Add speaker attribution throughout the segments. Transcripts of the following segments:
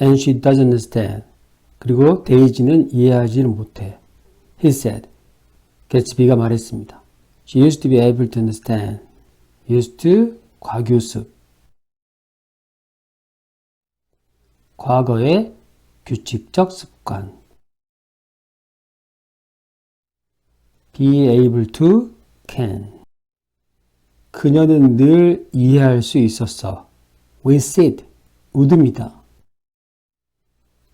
Speaker 1: and she doesn't understand. 그리고 데이지는 이해하지를 못해. He said. 개츠비가 말했습니다. She used to be able to understand. used to 과교습. 과거의 규칙적 습관. be able to can. 그녀는 늘 이해할 수 있었어. with it. 웃음이다.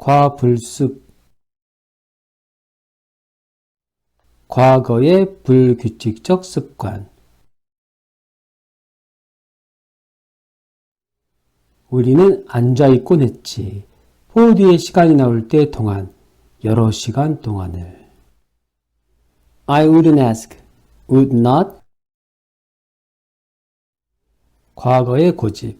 Speaker 1: 과불습. 과거의 불규칙적 습관. 우리는 앉아있곤 했지. 포디의 시간이 나올 때 동안, 여러 시간 동안을. I wouldn't ask, would not. 과거의 고집.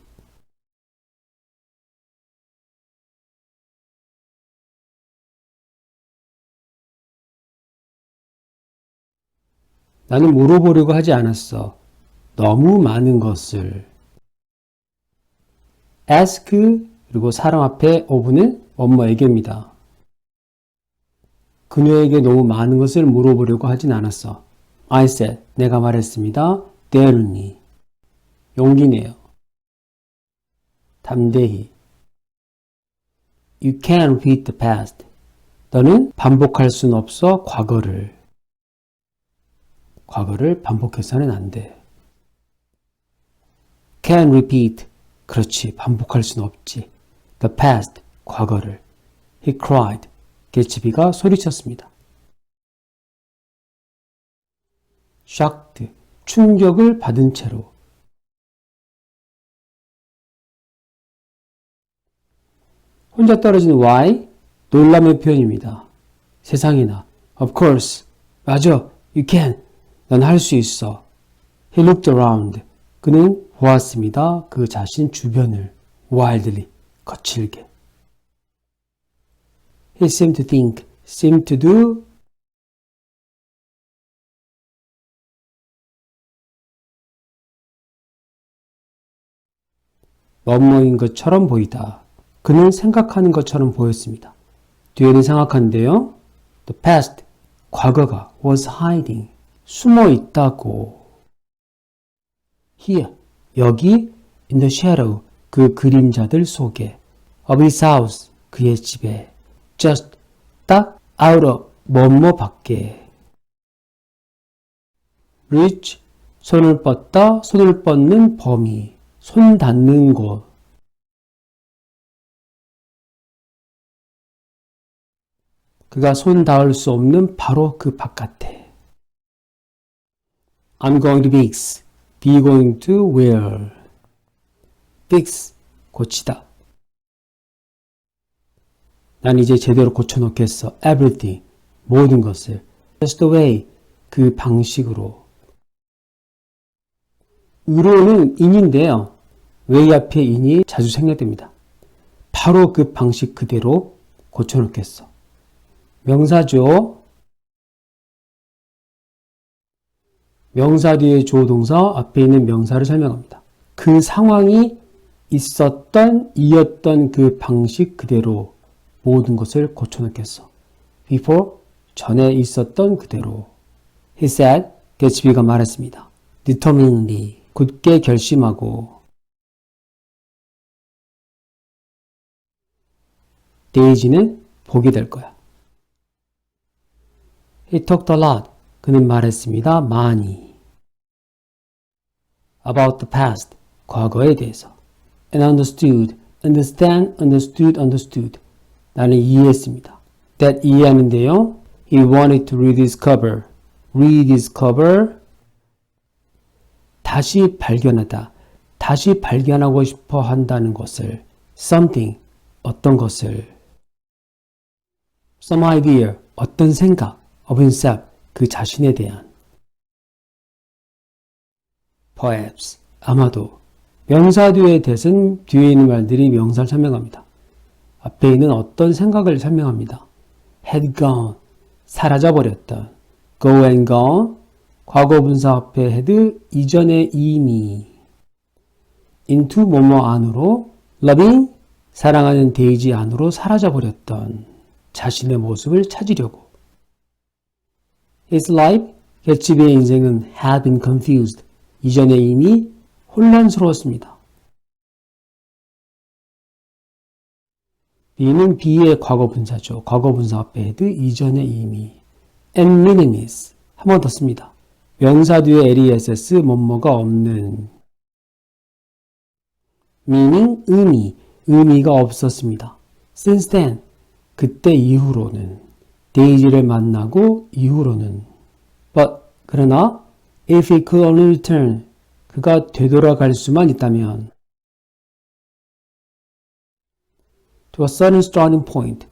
Speaker 1: 나는 물어보려고 하지 않았어. 너무 많은 것을. ask 그리고 사람 앞에 of는 원모에게입니다. 그녀에게 너무 많은 것을 물어보려고 하진 않았어. I said, 내가 말했습니다. daringly. 용기내요. 담대히. You can't repeat the past. 너는 반복할 순 없어 과거를. 과거를 반복해서는 안 돼. Can repeat. 그렇지. 반복할 순 없지. The past. 과거를. He cried. 개츠비가 소리쳤습니다. shocked. 충격을 받은 채로. 혼자 떨어진 why? 놀람의 표현입니다. 세상에나. Of course. 맞아. You can. 넌할수 있어. He looked around. 그는 보았습니다. 그 자신 주변을 wildly, 거칠게. He seemed to think, seemed to do. 뭐뭐인 것처럼 보이다. 그는 생각하는 것처럼 보였습니다. 뒤에는 생각하는데요. The past, 과거가 was hiding, 숨어 있다고. Here, 여기, in the shadow, 그 그림자들 속에. Of his house, 그의 집에. Just, 딱, out of, 뭐뭐 밖에. reach, 손을 뻗다, 손을 뻗는 범위. 손 닿는 곳. 그가 손 닿을 수 없는 바로 그 바깥에. I'm going to fix. Be going to where? fix. 고치다. 난 이제 제대로 고쳐놓겠어. everything. 모든 것을. just the way. 그 방식으로. 의로는 인인데요. way 앞에 인이 자주 생략됩니다. 바로 그 방식 그대로 고쳐놓겠어. 명사죠. 명사 뒤에 조동사 앞에 있는 명사를 설명합니다. 그 상황이 있었던 이었던 그 방식 그대로 모든 것을 고쳐놓겠어. before 전에 있었던 그대로. He said, 개츠비가 말했습니다. determinedly 굳게 결심하고 데이지는 복이 될 거야. He talked a lot. 그는 말했습니다. 많이. About the past. 과거에 대해서. And understood. Understand, understood, understood. 나는 이해했습니다. That 이해하는데요. He wanted to rediscover. rediscover. 다시 발견하다. 다시 발견하고 싶어 한다는 것을. something. 어떤 것을. some idea. 어떤 생각. of himself, 그 자신에 대한. perhaps, 아마도. 명사 뒤의 대은 뒤에 있는 말들이 명사를 설명합니다. 앞에 있는 어떤 생각을 설명합니다. had gone, 사라져버렸던. go and gone, 과거 분사 앞에 had, 이전에 이미. into 뭐뭐 안으로, loving, 사랑하는 데이지 안으로 사라져버렸던 자신의 모습을 찾으려고. His life, 개츠비의 인생은 had been confused. 이전에 이미 혼란스러웠습니다. B는 B의 과거 분사죠. 과거 분사 앞에 had 이전에 이미. and meaningless. 한 번 더 씁니다. 명사 뒤에 les, 뭐뭐가 없는. meaning, 의미. 의미가 없었습니다. since then, 그때 이후로는. 데이지를 만나고 이후로는. but, 그러나, if he could only return, 그가 되돌아갈 수만 있다면. to a certain starting point.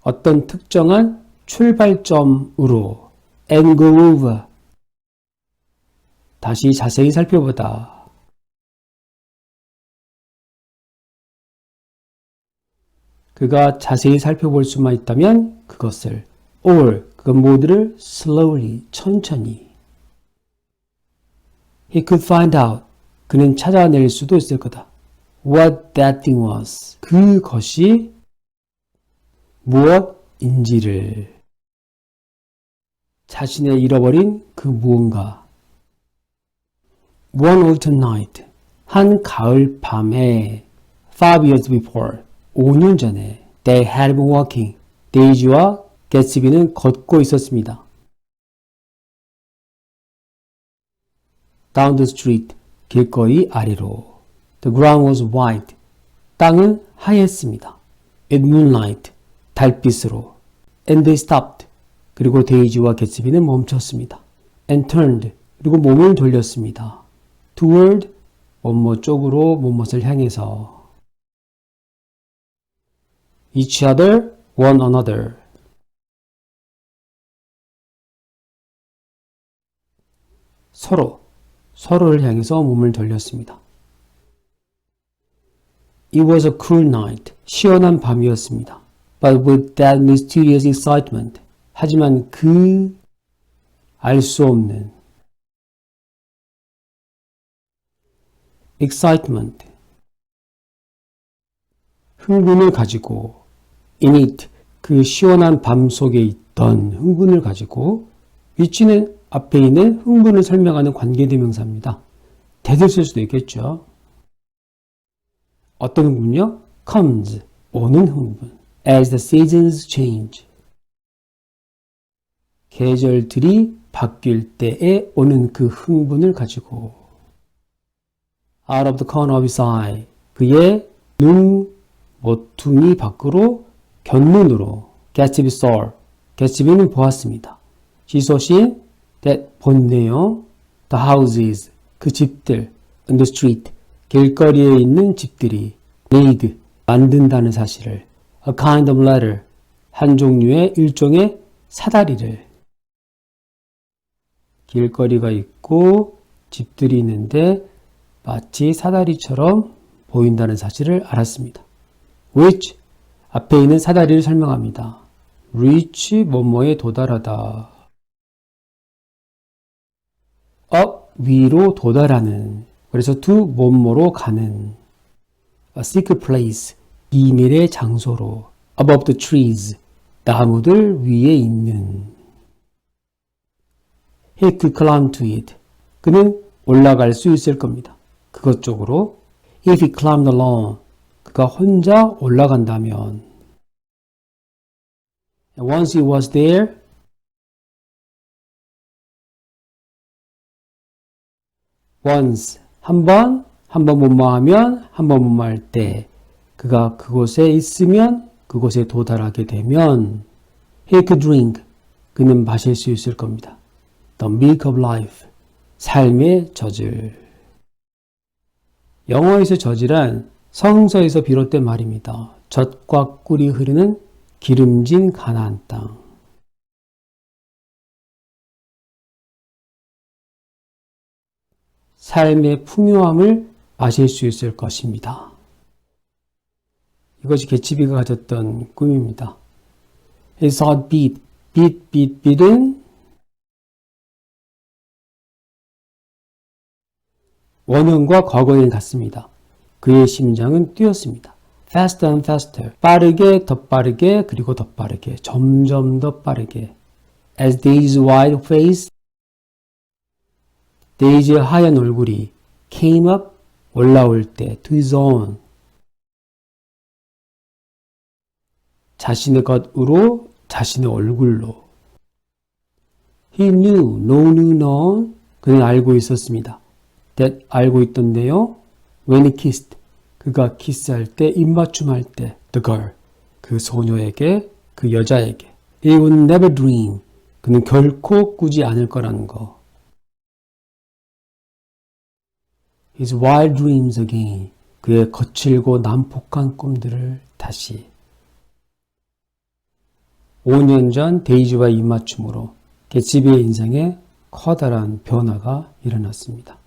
Speaker 1: 어떤 특정한 출발점으로 and go over. 다시 자세히 살펴보다. 그가 자세히 살펴볼 수만 있다면 그것을 or 그 모두를 slowly 천천히 he could find out 그는 찾아낼 수도 있을 거다. What that thing was. 그것이 무엇인지를 자신의 잃어버린 그 무언가. One autumn night. 한 가을 밤에 five years before. 5년 전에 they had been walking. 데이지와 개츠비는 걷고 있었습니다. down the street. 길거리 아래로. The ground was white. 땅은 하였습니다. In moonlight. 달빛으로. And they stopped. 그리고 데이지와 개츠비는 멈췄습니다. And turned. 그리고 몸을 돌렸습니다. Toward. 뭐뭐 쪽으로 뭐뭇을 향해서. Each other, one another. 서로. 서로를 향해서 몸을 돌렸습니다. It was a cool night. 시원한 밤이었습니다. But with that mysterious excitement. 하지만 그 알 수 없는 excitement. 흥분을 가지고 it 그 시원한 밤 속에 있던 흥분을 가지고 위치는 앞에 있는 흥분을 설명하는 관계대명사입니다. 대들 쓸 수도 있겠죠. 어떤 흥분요? comes, 오는 흥분. as the seasons change. 계절들이 바뀔 때에 오는 그 흥분을 가지고 out of the corner of his eye. 그의 눈 모퉁이 밖으로 견눈으로 Gatsby saw. 개츠비는 보았습니다. 지소신 that 본네요. The houses 그 집들 on the street 길거리에 있는 집들이 made 만든다는 사실을 a kind of letter 한 종류의 일종의 사다리를 길거리가 있고 집들이 있는데 마치 사다리처럼 보인다는 사실을 알았습니다. which 앞에 있는 사다리를 설명합니다. reach 뭐뭐에 도달하다. up 위로 도달하는 그래서 to 뭐뭐로 가는 a secret place 비밀의 장소로 above the trees 나무들 위에 있는 he could climb to it 그는 올라갈 수 있을 겁니다. 그것 쪽으로 if he climbed alone 그가 혼자 올라간다면. Once he was there once 한 번, 한 번 못마하면 한 번 못마할 때 그가 그곳에 있으면 그곳에 도달하게 되면 he could drink. 그는 마실 수 있을 겁니다. The milk of life. 삶의 젖을 영어에서 젖이란 성서에서 비롯된 말입니다. 젖과 꿀이 흐르는 기름진 가나안 땅. 삶의 풍요함을 마실 수 있을 것입니다. 이것이 개치비가 가졌던 꿈입니다. He saw beat, beat, beat, beat은 원형과 과거형이 같습니다. 그의 심장은 뛰었습니다. faster and faster. 빠르게, 더 빠르게, 그리고 더 빠르게. 점점 더 빠르게. As Daisy's wide face, 데이지의 하얀 얼굴이 came up, 올라올 때, to his own. 자신의 것으로, 자신의 얼굴로. He knew, no knew, no. 그는 알고 있었습니다. that 알고 있던데요. When he kissed, 그가 키스할 때, 입맞춤할 때, the girl, 그 소녀에게, 그 여자에게. He would never dream, 그는 결코 꾸지 않을 거라는 거. His wild dreams again, 그의 거칠고 난폭한 꿈들을 다시. 5년 전 데이지와 입맞춤으로 개츠비의 인생에 커다란 변화가 일어났습니다.